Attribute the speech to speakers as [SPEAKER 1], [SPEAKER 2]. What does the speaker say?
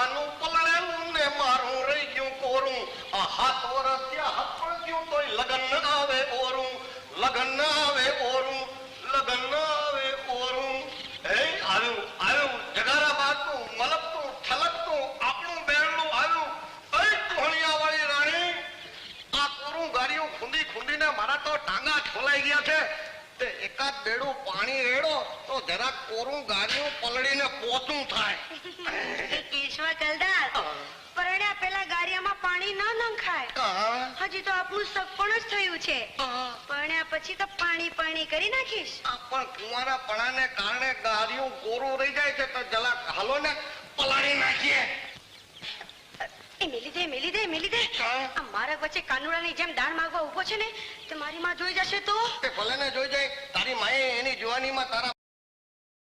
[SPEAKER 1] આખાનું પલળેલું ને મારું રહી ગયું કોરું. આ હાથ વરસ ત્યાં હાથ પણ ગયું તોય લગન આવે ઓરું. લગન આવે ઓરું. લગન આવે ઓરું. હે આવ્યું આવ્યું, જગારા બાતું મલકતું ઠલકતું, આપણું બેરણું આવ્યું. અરે ટોહણિયા વાળી રાણી, આ કોરું ગાડીઓ ખૂંદી ખૂંદીને મારા તો ટાંગા ઠોલાઈ ગયા છે. તે એકાદ બેડું પાણી રેડો તો જરા કોરું ગાડીઓ પલળીને પોતું થાય.
[SPEAKER 2] કેશવા કલદાર પરણ્યા પેલા ગારિયામાં પાણી ન નંખાય. હજી તો આપણું સગપણ જ થયું છે. પરણ્યા પછી તો પાણી પાણી કરી નાખીશ.
[SPEAKER 1] પણ કુંવારા પણાને કારણે ગાડીઓ કોરું રહી જાય છે તો જલા હાલો ને પલાળી નાખીએ.
[SPEAKER 2] એ મેલી દે મેલી દે મેલી દે.
[SPEAKER 1] આ
[SPEAKER 2] મારા વચ્ચે કાનુડાની જેમ દાન માંગવા ઊભો છે ને તે મારી માં જોઈ જશે તો?
[SPEAKER 1] તે ભલે ને જોઈ જાય તારી માએ એની જુવાનીમાં તારા